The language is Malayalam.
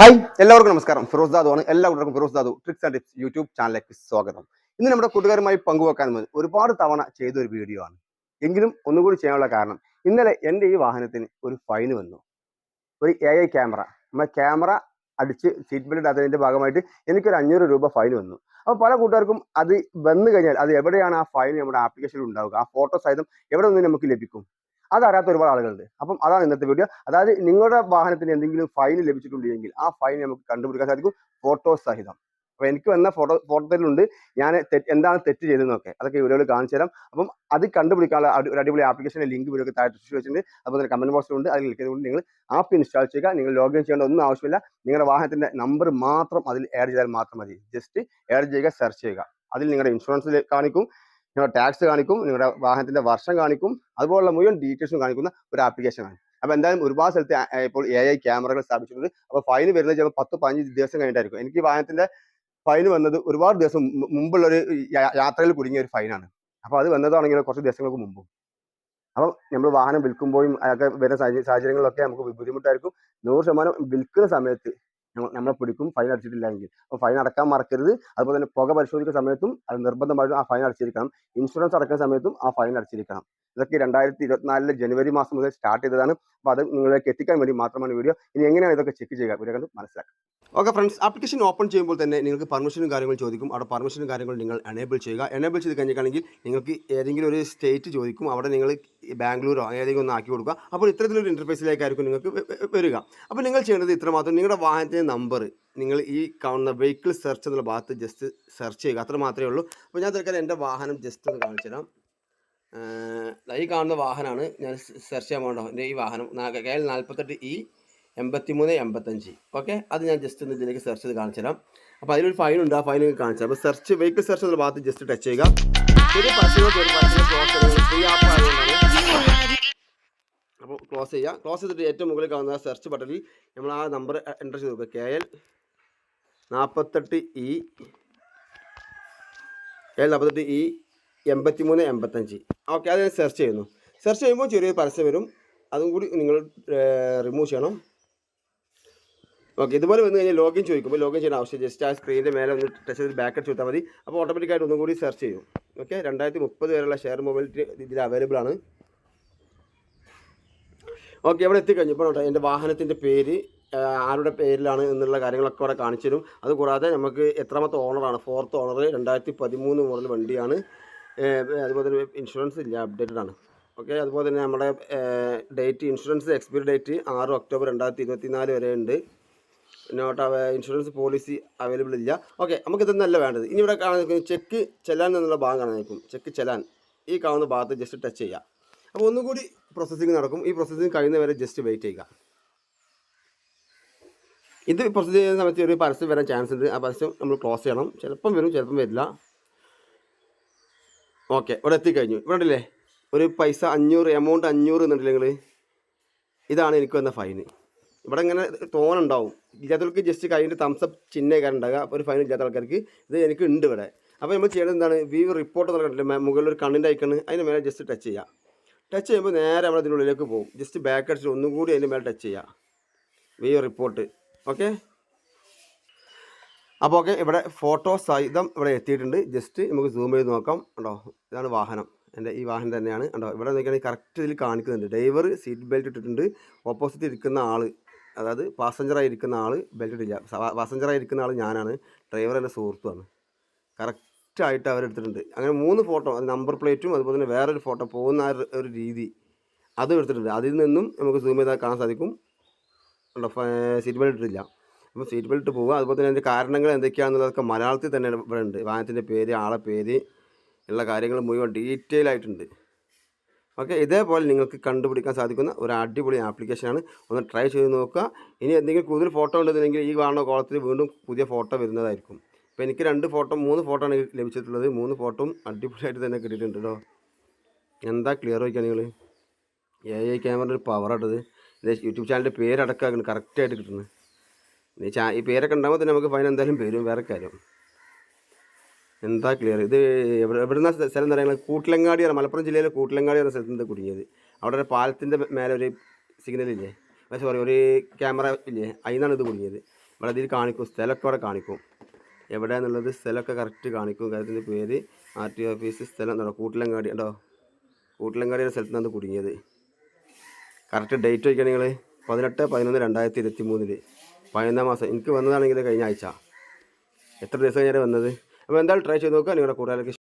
ഹായ് എല്ലാവർക്കും നമസ്കാരം. ഫിറോസ് ദാദു ആണ്. എല്ലാ കൂട്ടർക്കും Firoz Dadu tricks and tips YouTube ചാനലിലേക്ക് സ്വാഗതം. ഇന്ന് നമ്മുടെ കൂട്ടുകാരുമായി പങ്കുവെക്കാൻ മതി ഒരുപാട് തവണ ചെയ്ത ഒരു വീഡിയോ ആണ്. എങ്കിലും ഒന്നുകൂടി ചെയ്യാനുള്ള കാരണം ഇന്നലെ എന്റെ ഈ വാഹനത്തിന് ഒരു ഫൈൻ വന്നു. ഒരു എ ഐ ക്യാമറ നമ്മുടെ ക്യാമറ അടിച്ച് സീറ്റ് ബെൽറ്റ് ഇടാത്തതിന്റെ ഭാഗമായിട്ട് എനിക്കൊരു അഞ്ഞൂറ് രൂപ ഫൈൻ വന്നു. അപ്പോൾ പല കൂട്ടുകാർക്കും അത് വന്നു കഴിഞ്ഞാൽ അത് എവിടെയാണ് ആ ഫൈൻ നമ്മുടെ ആപ്ലിക്കേഷനിൽ ഉണ്ടാവുക? ആ ഫോട്ടോ സഹിതം എവിടെ നിന്ന് നമുക്ക് ലഭിക്കും? അതറിയാത്ത ഒരുപാട് ആളുകളുണ്ട്. അപ്പം അതാണ് ഇന്നത്തെ വീഡിയോ അതായത് നിങ്ങളുടെ വാഹനത്തിന് എന്തെങ്കിലും ഫൈൻ ലഭിച്ചിട്ടുണ്ടെങ്കിൽ ആ ഫൈൻ നമുക്ക് കണ്ടുപിടിക്കാൻ സാധിക്കും. ഫോട്ടോ സഹിതം. അപ്പൊ എനിക്ക് വന്ന ഫോട്ടോ ഫോട്ടോയിലുണ്ട് ഞാൻ എന്താണ് തെറ്റ് ചെയ്തതെന്നൊക്കെ അതൊക്കെ വീഡിയോയിൽ കാണിച്ചു തരാം. അപ്പം അത് കണ്ടുപിടിക്കാനുള്ള ഒരു അടിപൊളി ആപ്ലിക്കേഷന്റെ ലിങ്ക് വീഡിയോ താഴെ description വെച്ചിട്ടുണ്ട്. അതുപോലെ തന്നെ കമന്റ് ബോക്സിലുണ്ട് അതിൽ ക്ലിക്ക് ചെയ്തുകൊണ്ട് നിങ്ങൾ ആപ്പ് ഇൻസ്റ്റാൾ ചെയ്യുക. നിങ്ങൾ ലോഗിൻ ചെയ്യേണ്ട ഒന്നും ആവശ്യമില്ല. നിങ്ങളുടെ വാഹനത്തിന്റെ നമ്പർ മാത്രം അതിൽ ആഡ് ചെയ്താൽ മാത്രം മതി. ജസ്റ്റ് ആഡ് ചെയ്യുക സെർച്ച് ചെയ്യുക. അതിൽ നിങ്ങളുടെ ഇൻഷുറൻസ് കാണിക്കും. നിങ്ങളുടെ ടാക്സ് കാണിക്കും നിങ്ങളുടെ വാഹനത്തിന്റെ വർഷം കാണിക്കും അതുപോലുള്ള മുഴുവൻ ഡീറ്റെയിൽസും കാണിക്കുന്ന ഒരു ആപ്ലിക്കേഷനാണ് അപ്പോൾ എന്തായാലും ഒരുപാട് സ്ഥലത്ത് ഇപ്പോൾ എ ഐ ക്യാമറകൾ സ്ഥാപിച്ചിട്ടുണ്ട്. അപ്പോൾ ഫൈൻ വരുന്നത് ചിലപ്പോൾ പത്ത് പതിനഞ്ച് ദിവസം കഴിഞ്ഞിട്ടായിരിക്കും. എനിക്ക് വാഹനത്തിന്റെ ഫൈൻ വന്നത് ഒരുപാട് ദിവസം മു- മുമ്പുള്ള ഒരു യാ- യാത്രയിൽ കുടുങ്ങിയ ഒരു ഫൈനാണ് അപ്പോൾ അത് വന്നതാണെങ്കിൽ കുറച്ച് ദിവസങ്ങൾക്ക് മുമ്പും. അപ്പം നമ്മൾ വാഹനം വിൽക്കുമ്പോഴും അതൊക്കെ വരുന്ന സാഹചര്യ- സാഹചര്യങ്ങളിലൊക്കെ നമുക്ക് ബുദ്ധിമുട്ടായിരിക്കും. നൂറ് ശതമാനം വിൽക്കുന്ന സമയത്ത് നമ്മളെ പിടിക്കും ഫൈൻ അടിച്ചിട്ടില്ല എങ്കിൽ അപ്പോൾ ഫൈൻ അടക്കാൻ മറക്കരുത്. അതുപോലെ തന്നെ പുക പരിശോധിക്കുന്ന സമയത്തും അത് നിർബന്ധമായിട്ടും ആ ഫൈൻ അടച്ചിരിക്കണം. ഇൻഷുറൻസ് അടക്കുന്ന സമയത്തും ആ ഫൈൻ അടച്ചിരിക്കണം. ഇതൊക്കെ രണ്ടായിരത്തി ഇരുപത്തിനാലിലെ ജനുവരി മാസം മുതൽ സ്റ്റാർട്ട് ചെയ്തതാണ്. അപ്പോൾ അത് നിങ്ങളിലേക്ക് എത്തിക്കാൻ വേണ്ടി മാത്രമാണ് വീഡിയോ. ഇനി എങ്ങനെയാണ് ഇതൊക്കെ ചെക്ക് ചെയ്യുക? വീഡിയോ കണ്ട് മനസ്സിലാക്കാം. ഓക്കെ ഫ്രണ്ട്സ് ആപ്ലിക്കേഷൻ ഓപ്പൺ ചെയ്യുമ്പോൾ തന്നെ നിങ്ങൾക്ക് പെർമിഷനും കാര്യങ്ങളും ചോദിക്കും. അവിടെ പെർമിഷനും കാര്യങ്ങൾ നിങ്ങൾ എനേബിൾ ചെയ്യുക. എനേബിൾ ചെയ്ത് കഴിഞ്ഞിട്ടാണെങ്കിൽ നിങ്ങൾക്ക് ഏതെങ്കിലും ഒരു സ്റ്റേറ്റ് ചോദിക്കും. അവിടെ നിങ്ങൾ ഈ ബാംഗ്ലൂരോ ഏതെങ്കിലും ഒന്ന് ആക്കി കൊടുക്കുക. അപ്പോൾ ഇത്തരത്തിലൊരു ഇന്റർഫേസിലേക്കായിരിക്കും നിങ്ങൾക്ക് വരിക. അപ്പോൾ നിങ്ങൾ ചെയ്യേണ്ടത് ഇത്രമാത്രം. നിങ്ങളുടെ വാഹനത്തിന്റെ നമ്പർ നിങ്ങൾ ഈ കാണുന്ന വെഹിക്കിൾ സെർച്ച് എന്നുള്ള ഭാഗത്ത് ജസ്റ്റ് സെർച്ച് ചെയ്യുക. അത്ര മാത്രമേ ഉള്ളൂ. അപ്പോൾ ഞാൻ തൽക്കാലം എന്റെ വാഹനം ജസ്റ്റ് ഒന്ന് കാണിച്ചു തരാം. ഈ കാണുന്ന വാഹനമാണ്. ഞാൻ സെർച്ച് ചെയ്യാൻ പോകണ്ടോ. എന്റെ ഈ വാഹനം കെ എൽ നാൽപ്പത്തെട്ട് ഇ എൺപത്തിമൂന്ന് എൺപത്തഞ്ച്. ഓക്കെ അത് ഞാൻ ജസ്റ്റ് ഒന്ന് ഇതിലേക്ക് സെർച്ച് ചെയ്ത് കാണിച്ചു തരാം അപ്പോൾ അതിലൊരു ഫൈൻ ഉണ്ട് ആ ഫൈൻ കാണിച്ചു അപ്പോൾ സെർച്ച് വെഹിക്കിൾ സെർച്ച് എന്നുള്ള ഭാഗത്ത് ജസ്റ്റ് ടച്ച് ചെയ്യുക. ഒരു അപ്പോൾ ക്ലോസ് ചെയ്യുക. ക്ലോസ് ചെയ്തിട്ട് ഏറ്റവും മുകളിൽ കാണുന്ന സെർച്ച് ബട്ടണിൽ നമ്മൾ ആ നമ്പർ എന്റർ ചെയ്ത് നോക്കുക. കെ എൽ നാൽപ്പത്തെട്ട് ഇ കെ എൽ നാൽപ്പത്തെട്ട് ഇ എൺപത്തി മൂന്ന് എൺപത്തഞ്ച്. ഓക്കെ അത് സെർച്ച് ചെയ്യുന്നു. സെർച്ച് ചെയ്യുമ്പോൾ ചെറിയൊരു പരസ്യം വരും. അതും കൂടി നിങ്ങൾ റിമൂവ് ചെയ്യണം. ഓക്കെ ഇതുപോലെ വന്നു കഴിഞ്ഞാൽ ലോഗിൻ ചോദിക്കുമ്പോൾ ലോഗിൻ ചെയ്യുന്ന ആവശ്യം ജസ്റ്റ് ആ സ്ക്രീനിന്റെ മേലെ ഒന്ന് ടച്ച് ചെയ്ത് ബാക്ക് അടിച്ച് കൊടുത്താൽ മതി. അപ്പോൾ ഓട്ടോമാറ്റിക്കായിട്ട് ഒന്നും കൂടി സെർച്ച് ചെയ്യും. ഓക്കെ രണ്ടായിരത്തി മുപ്പത് വരെയുള്ള ഷെയർ മൊബൈലിറ്റി ഇതിൽ അവൈലബിൾ ആണ്. ഓക്കെ ഇവിടെ എത്തിക്കഴിഞ്ഞു. ഇപ്പോൾ എന്റെ വാഹനത്തിന്റെ പേര് ആരുടെ പേരിലാണ് എന്നുള്ള കാര്യങ്ങളൊക്കെ അവിടെ കാണിച്ചു തരും. അതുകൂടാതെ നമുക്ക് എത്രാമത്തെ ഓണറാണ് ഫോർത്ത് ഓണർ രണ്ടായിരത്തി പതിമൂന്ന് മോഡൽ വണ്ടിയാണ്. അതുപോലെ തന്നെ ഇൻഷുറൻസ് ഇല്ല അപ്ഡേറ്റഡ് ആണ്. ഓക്കെ അതുപോലെ തന്നെ നമ്മുടെ ഡേറ്റ് ഇൻഷുറൻസ് എക്സ്പയറി ഡേറ്റ് ആറ് ഒക്ടോബർ രണ്ടായിരത്തി ഇരുപത്തി നാല് വരെ ഉണ്ട്. നോട്ട് ഇൻഷുറൻസ് പോളിസി അവൈലബിൾ ഇല്ല. ഓക്കെ നമുക്ക് ഇതൊന്നല്ല വേണ്ടത്. ഇനി ഇവിടെ കാണുന്ന ചെക്ക് ചെല്ലാൻ എന്നുള്ള ഭാഗം നിൽക്കും. ചെക്ക് ചെല്ലാൻ. ഈ കാണുന്ന ഭാഗത്ത് ജസ്റ്റ് ടച്ച് ചെയ്യുക. അപ്പോൾ ഒന്നും കൂടി പ്രോസസ്സിങ് നടക്കും. ഈ പ്രോസസ്സിങ് കഴിയുന്നവരെ ജസ്റ്റ് വെയിറ്റ് ചെയ്യുക. ഇത് പ്രോസസ്സ് ചെയ്യുന്ന സമയത്ത് ഒരു പരസ്യം വരാൻ ചാൻസ് ഉണ്ട്. ആ പരസ്യം നമ്മൾ ക്ലോസ് ചെയ്യണം. ചിലപ്പം വരും ചിലപ്പം വരില്ല. ഓക്കെ ഇവിടെ എത്തിക്കഴിഞ്ഞു. ഇവിടെ ഉണ്ടല്ലേ? ഒരു പൈസ അഞ്ഞൂറ് എമൗണ്ട് അഞ്ഞൂറ് എന്നുണ്ടല്ലേ നിങ്ങൾ ഇതാണ് എനിക്ക് വന്ന ഫൈന് ഇവിടെ ഇങ്ങനെ തോനുണ്ടാവും. ഇല്ലാത്തവർക്ക് ജസ്റ്റ് കയ്യിൽ തംസപ്പ് ചിഹ്നമൊക്കെ ഉണ്ടാകുക അപ്പോൾ ഒരു ഫൈൻ ഇല്ലാത്ത ആൾക്കാർക്ക് ഇത് എനിക്ക് ഉണ്ട് ഇവിടെ. അപ്പോൾ നമ്മൾ ചെയ്യേണ്ടത് എന്താണ്? വ്യൂ റിപ്പോർട്ട് നടക്കണ്ടല്ലേ മുകളിൽ ഒരു കണ്ണിന്റെ ഐക്കണ് അതിന് മേലെ ജസ്റ്റ് ടച്ച് ചെയ്യുക. ടച്ച് ചെയ്യുമ്പോൾ നേരെ നമ്മൾ ഇതിനുള്ളിലേക്ക് പോകും. ജസ്റ്റ് ബാക്ക് അടിച്ചിട്ട് ഒന്നും കൂടി അതിന്റെ മേലെ ടച്ച് ചെയ്യുക. വ്യൂ റിപ്പോർട്ട് ഓക്കെ അപ്പോൾ ഓക്കെ ഇവിടെ ഫോട്ടോ സഹിതം ഇവിടെ എത്തിയിട്ടുണ്ട്. ജസ്റ്റ് നമുക്ക് സൂം ചെയ്ത് നോക്കാം. ഉണ്ടോ ഇതാണ് വാഹനം. എന്റെ ഈ വാഹനം തന്നെയാണ്. ഉണ്ടോ ഇവിടെ നോക്കിയാണെങ്കിൽ കറക്റ്റ് ഇതിൽ കാണിക്കുന്നുണ്ട്. ഡ്രൈവർ സീറ്റ് ബെൽറ്റ് ഇട്ടിട്ടുണ്ട്. ഓപ്പോസിറ്റ് ഇരിക്കുന്ന ആൾ അതായത് പാസഞ്ചർ ആയിരിക്കുന്ന ആൾ ബെൽറ്റ് ഇട്ടില്ല പാസഞ്ചർ ആയിരിക്കുന്ന ആൾ ഞാനാണ്. ഡ്രൈവർ എന്റെ സുഹൃത്തുമാണ് കറക്റ്റായിട്ട് അവരെടുത്തിട്ടുണ്ട്. അങ്ങനെ മൂന്ന് ഫോട്ടോ നമ്പർ പ്ലേറ്റും അതുപോലെ തന്നെ വേറൊരു ഫോട്ടോ പോകുന്ന ഒരു- രീതി അതും എടുത്തിട്ടുണ്ട്. അതിൽ നിന്നും നമുക്ക് സൂം ചെയ്താൽ കാണാൻ സാധിക്കും. സീറ്റ് ബെൽറ്റ് ഇട്ടില്ല അപ്പോൾ സീറ്റ് ബെൽറ്റ് പോവുക. അതുപോലെ തന്നെ അതിന്റെ കാരണങ്ങൾ എന്തൊക്കെയാണെന്നുള്ളതൊക്കെ മലയാളത്തിൽ തന്നെ ഇവിടെ ഉണ്ട്. വാഹനത്തിന്റെ പേര് ആളെ പേര് ഉള്ള കാര്യങ്ങൾ മുഴുവൻ ഡീറ്റെയിൽ ആയിട്ടുണ്ട്. ഓക്കെ ഇതേപോലെ നിങ്ങൾക്ക് കണ്ടുപിടിക്കാൻ സാധിക്കുന്ന ഒരു അടിപൊളി ആപ്ലിക്കേഷനാണ്. ഒന്ന് ട്രൈ ചെയ്ത് നോക്കുക. ഇനി എന്തെങ്കിലും കൂടുതൽ ഫോട്ടോ ഉണ്ടെന്നുണ്ടെങ്കിൽ ഈ കാണുന്ന കോളത്തിൽ വീണ്ടും പുതിയ ഫോട്ടോ വരുന്നതായിരിക്കും. ഇപ്പോൾ എനിക്ക് രണ്ട് ഫോട്ടോ മൂന്ന് ഫോട്ടോ ആണ് ലഭിച്ചിട്ടുള്ളത്. മൂന്ന് ഫോട്ടോയും അടിപൊളിയായിട്ട് തന്നെ കിട്ടിയിട്ടുണ്ട് കേട്ടോ. എന്താ ക്ലിയർ വയ്ക്കുക നിങ്ങൾ? എ ഐ ക്യാമറ ഒരു പവറാട്ടത് യൂട്യൂബ് ചാനലിന്റെ പേരടക്കാണ് കറക്റ്റായിട്ട് കിട്ടുന്നത്. ഈ പേരൊക്കെ ഉണ്ടാകുമ്പോൾ തന്നെ നമുക്ക് ഫൈൻ എന്തായാലും വരും വേറെ കാര്യം. എന്താ ക്ലിയർ ഇത് എവിടെ എവിടുന്ന സ്ഥലം എന്ന് പറയുന്നത് കൂട്ടിലങ്ങാടി മലപ്പുറം ജില്ലയിലെ കൂട്ടിലങ്ങാടി എന്ന സ്ഥലത്ത് കുടുങ്ങിയത്. അവിടെ ഒരു പാലത്തിന്റെ മേലെ ഒരു സിഗ്നൽ ഇല്ലേ? സോറി ഒരു ക്യാമറ ഇല്ലേ? അതിന്നാണ് ഇത് കുടുങ്ങിയത്. ഇവിടെ അതിൽ കാണിക്കും സ്ഥലമൊക്കെ അവിടെ കാണിക്കും. എവിടെയാണെന്നുള്ളത് സ്ഥലമൊക്കെ കറക്റ്റ് കാണിക്കും. കാര്യത്തിന്റെ പേര് ആർ ടി ഓഫീസ് സ്ഥലം എന്താ കൂട്ടിലങ്ങാടി ഉണ്ടോ കൂട്ടിലങ്ങാടി എന്ന സ്ഥലത്ത് നിന്നാണ് കുടുങ്ങിയത്. കറക്റ്റ് ഡേറ്റ് വയ്ക്കുക നിങ്ങൾ പതിനെട്ട് പതിനൊന്ന് രണ്ടായിരത്തി ഇരുപത്തി മൂന്നിൽ പതിനൊന്നാം മാസം. എനിക്ക് വന്നതാണെങ്കിൽ കഴിഞ്ഞ ആഴ്ച. എത്ര ദിവസം കഴിഞ്ഞാൽ വന്നത്? അപ്പോൾ എന്തായാലും ട്രൈ ചെയ്ത് നോക്കുക നിങ്ങളുടെ കൂട്ടുകാർക്ക്